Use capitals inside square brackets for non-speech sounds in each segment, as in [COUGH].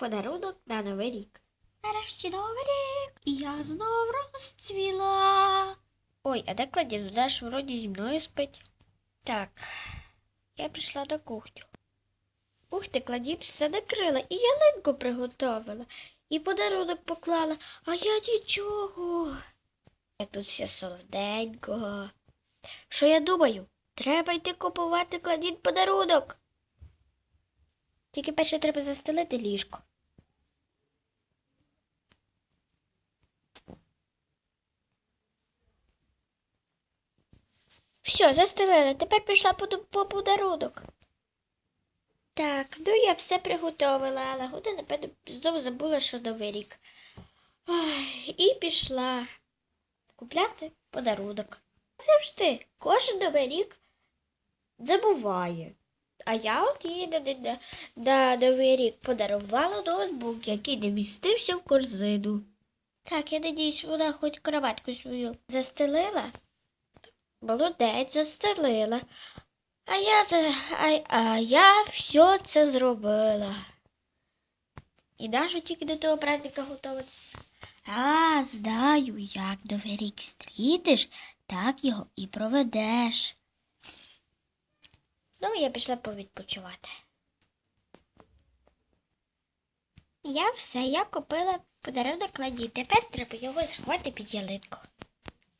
подарунок на Новий рік. Нарешті Новий рік, і я знов розцвіла. Ой, а де Кладін? Ж вроді зі мною спить. Так, я пішла на кухню. Ух ти, Кладін все накрила і ялинку приготовила, і подарунок поклала, а я нічого. Як тут все солоденько. Що я думаю? Треба йти купувати Кладін подарунок. Тільки перше треба застелити ліжко. Все, застелила. Тепер пішла по, по подарунок. Так, ну я все приготовила, але Гуда, напевно, знов забула, що новий рік. Ой, і пішла купляти подарунок. Завжди, кожен новий рік забуває. А я от їй на, на, на новий рік подарувала ноутбук, який не містився в корзину. Так, я надіюсь, вона хоч кроватку свою застелила. Молодець, застелила. А я, за- а, а я все це зробила. І навіть тільки до того праздника готуватися. А, знаю, як новий рік стрітиш, так його і проведеш. Ну, я пішла повідпочивати. Я все, я купила подарунок Кладі. Тепер треба його заховати під ялинку.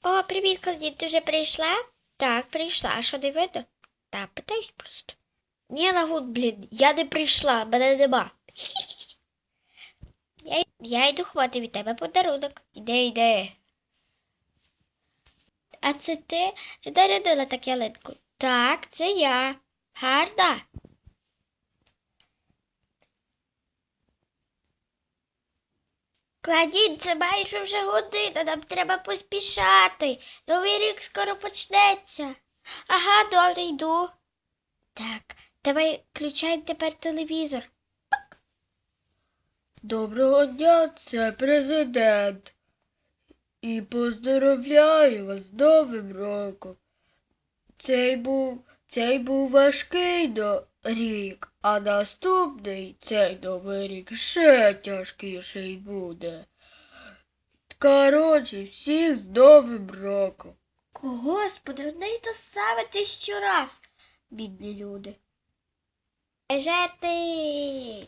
О, привіт, Кладі, ти вже прийшла? Так, прийшла. А що не видно? Та, питаюсь просто. Ні, Лагут, блін, я не прийшла, мене нема. [LAUGHS] Я, я йду ховати від тебе подарунок. Іде, іде. А це ти зарядила так ялинку? Так, це я. Гарна. Кладіть, це майже вже година, нам треба поспішати. Новий рік скоро почнеться. Ага, добре, йду. Так, давай включай тепер телевізор. Доброго дня, це президент. І поздоровляю вас з Новим роком. Цей був, цей був важкий до- рік, а наступний цей новий рік ще тяжкіший буде. Коротше, всіх з Новим роком. Господи, одне й то саме тисячу раз, бідні люди. Жерти.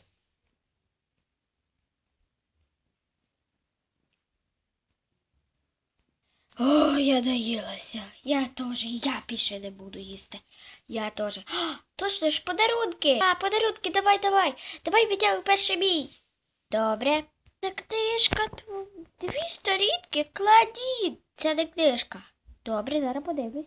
О, я наїлася. Я теж, я більше не буду їсти. Я теж. Точно ж подарунки. А, подарунки, давай, давай. Давай витягуй перший мій. Добре. Це книжка. Дві сторінки кладіть. Це не книжка. Добре, зараз подивлюсь.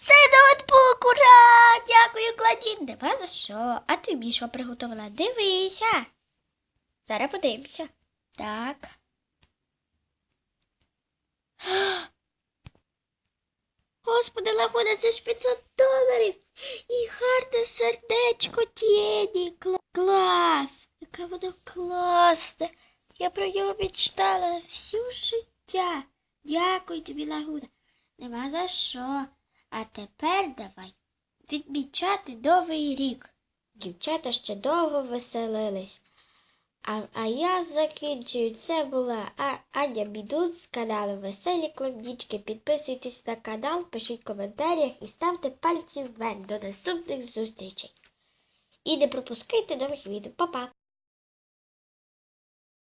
Це ноутбук, ура! Дякую, Кладін. Нема за що. А ти мені приготувала? Дивися. Зараз подивимося. Так. Господи, Лагуна, це ж 500 доларів. І гарне сердечко тіні. Клас. Яке воно класне. Я про нього мечтала всю життя. Дякую тобі, Лагуна. Нема за що. А тепер давай відмічати новий рік. Дівчата ще довго веселились. А, а я закінчую. Це була Аня Бідун з каналу Веселі Клубнічки. Підписуйтесь на канал, пишіть в коментарях і ставте пальці вверх. До наступних зустрічей. І не пропускайте нових відео. Па-па!